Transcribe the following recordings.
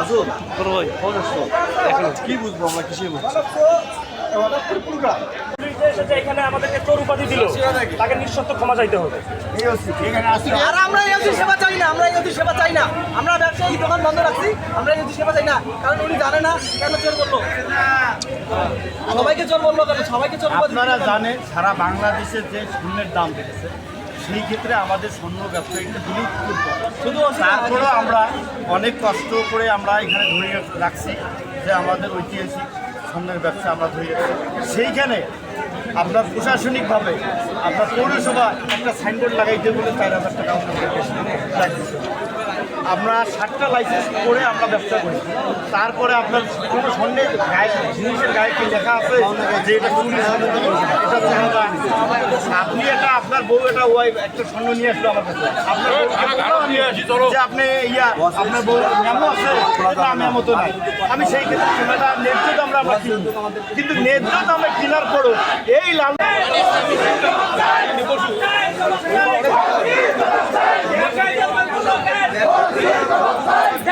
আসুন ভাই ফোন আসতো এখন কি বুঝব আমরা কিসে বুঝছি পুলিশ যে এসেছে এখানে আমাদেরকে চোর উপাধি দিল তাকে নিঃশর্ত ক্ষমা চাইতে হবে আর আমরা এই সেবা চাই না আমরা সেবা চাই না। আমরা ব্যবসায়ী দোকান বন্ধ রাখছি আমরা সেবা চাই না কারণ উনি জানে না কেন চোর বলল। সবাইকে চোর বলল কেন? সবাইকে চোর আপনারা জানেন সারা বাংলাদেশের যে স্বর্ণের দাম বেড়েছে সেই ক্ষেত্রে আমাদের স্বর্ণ ব্যবসায়ীকে বিলুপ্ত শুধু তারপরেও আমরা অনেক কষ্ট করে আমরা এখানে ধরে রাখছি যে আমাদের ঐতিহাসিক স্বর্ণের ব্যবসা আমরা ধরে রাখছি। সেইখানে আপনার প্রশাসনিকভাবে আপনার পৌরসভা একটা সাইনবোর্ড লাগাইতে বলে চার হাজার টাকা আমরা সাতটা লাইসেন্স করে আমরা ব্যবসা করি। তারপরে আপনার কোনো গায়ে জিনিসের গায়ে কি লেখা আছে? যে এটা চুরি এটা। আপনি এটা আপনার বউ এটা ওয়াইফ একটা স্বর্ণ নিয়ে আসলো আমার কাছে। আপনার আমি যে আপনি ইয়া আপনার বউ মেমো আছে না মেমো তো নাই। আমি সেই ক্ষেত্রে সোনাটা ন্যায্য দামে আমরা কিন্তু ন্যায্য দামে কেনার পরও এই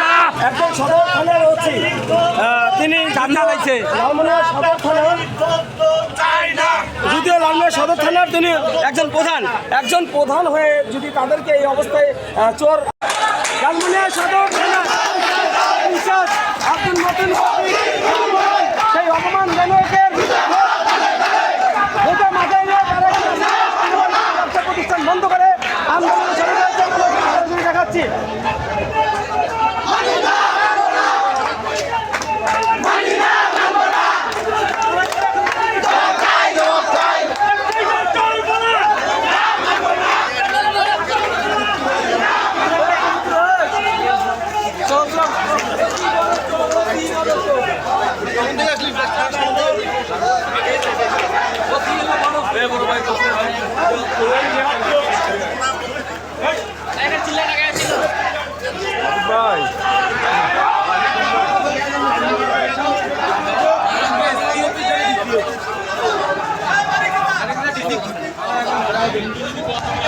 লাল একজন সদর থানার ওসি তিনি চান্দা পাইছে লালমনিয়া সদর যদিও লালমনিয়া সদর থানার তিনি একজন প্রধান একজন প্রধান হয়ে যদি তাদেরকে এই অবস্থায় চোর লালমনিয়া সদর থানার আব্দুল মতিন সেই প্রতিষ্ঠান বন্ধ করে আন্দোলন দেখাচ্ছি। Obrigado.